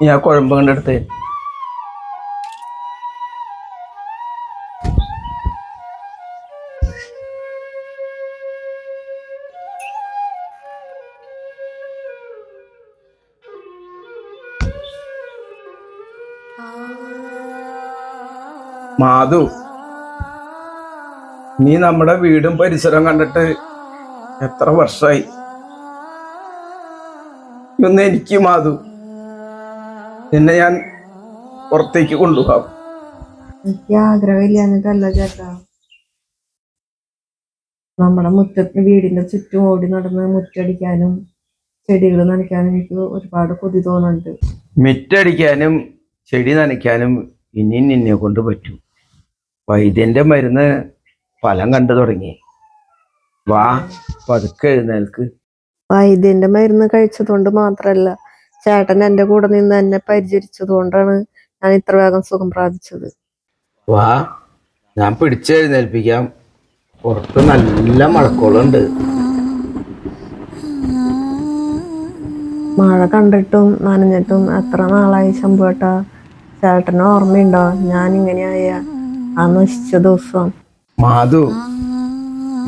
നീ ആ കുഴമ്പ് കണ്ടെടുത്തേ മാധു നീ നമ്മുടെ വീടും പരിസരവും കണ്ടിട്ട് എത്ര വർഷമായി ഇന്ന് എനിക്ക് മാധു. നിന്നെ ഞാൻ പുറത്തേക്ക് കൊണ്ടുപോകാം. എനിക്ക് ആഗ്രഹമില്ല എന്നിട്ടല്ല ചേട്ടാ. നമ്മുടെ മുറ്റത്ത് വീടിന്റെ ചുറ്റും ഓടി നടന്ന് മുറ്റടിക്കാനും ചെടികൾ നനയ്ക്കാനും എനിക്ക് ഒരുപാട് കൊതി തോന്നുന്നുണ്ട്. മുറ്റടിക്കാനും ചെടി നനയ്ക്കാനും ഇനി നിന്നെ കൊണ്ട് പറ്റും. വൈദ്യന്റെ മരുന്ന് ഫലം കണ്ടു തുടങ്ങി. വാ പതുക്കെ എഴുന്നേൽക്ക്. വൈദ്യന്റെ മരുന്ന് കഴിച്ചതുകൊണ്ട് മാത്രല്ല ചേട്ടൻ എന്റെ കൂടെ നിന്ന് എന്നെ പരിചരിച്ചത് കൊണ്ടാണ് ഞാൻ ഇത്ര വേഗം സുഖം പ്രാപിച്ചത്. വാ ഞാൻ പിടിച്ചെഴുന്നേൽപ്പിക്കാം പുറത്ത് നല്ല മഴക്കോളുണ്ട്. മഴ കണ്ടിട്ടും നനഞ്ഞിട്ടും എത്ര നാളായി ശമ്പുവേട്ട ചേട്ടന് ഓർമ്മയുണ്ടോ? ഞാൻ ഇങ്ങനെയായ ആ നശിച്ച ദിവസം. മാധു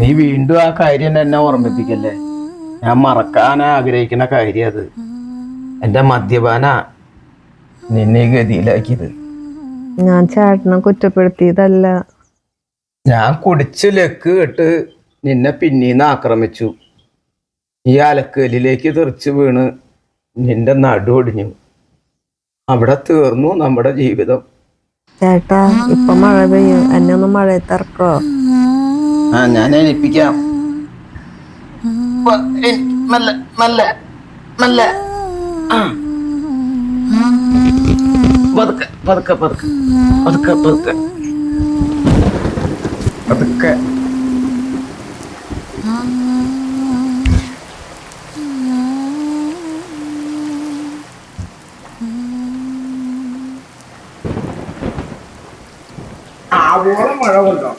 നീ വീണ്ടും ആ കാര്യം എന്നെ ഓർമ്മിപ്പിക്കല്ലേ? ഞാൻ മറക്കാൻ ആഗ്രഹിക്കുന്ന കാര്യം അത്. എന്റെ മദ്യപാന നിന്നെ ഗതിയിലാക്കിയത്. ഞാൻ ചേട്ടനെ കുറ്റപ്പെടുത്തിയതല്ല. ഞാൻ കുടിച്ച് ലക്ക് കെട്ട് നിന്നെ പിന്നീന്ന് ആക്രമിച്ചു. ഈ അലക്കലിലേക്ക് തെറിച്ച് വീണ് നിന്റെ നടു ഒടിഞ്ഞു. അവിടെ തീർന്നു നമ്മുടെ ജീവിതം. ചേട്ടാ ഇപ്പൊ മഴ പെയ്യും. എന്നെ ഒന്ന് മഴയത്ത് ഇറക്കോ ആ ഞാൻ എണിപ്പിക്കാം. മെല്ലെ മെല്ലെ മെല്ലെ. പതുക്കെ പതുക്കെ പതുക്കെ. പതുക്കെ പതുക്കെ. പതുക്കെ. ആവോളം മഴ കൊണ്ടോ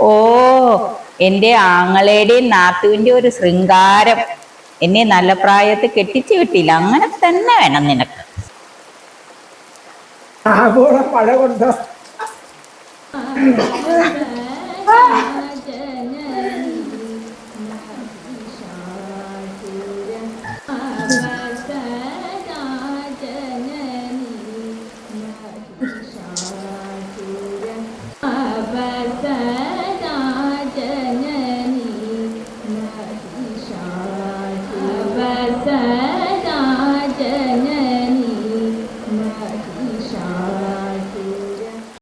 ഓ എന്റെ ആങ്ങളേടെയും നാത്തുവിന്റെ ഒരു ശൃംഗാരം. എന്നെ നല്ല പ്രായത്തിൽ കെട്ടിച്ചു കിട്ടിയില്ല അങ്ങനെ തന്നെ വേണം നിനക്ക്. ആവോളം മഴ കൊണ്ടോ. Dez.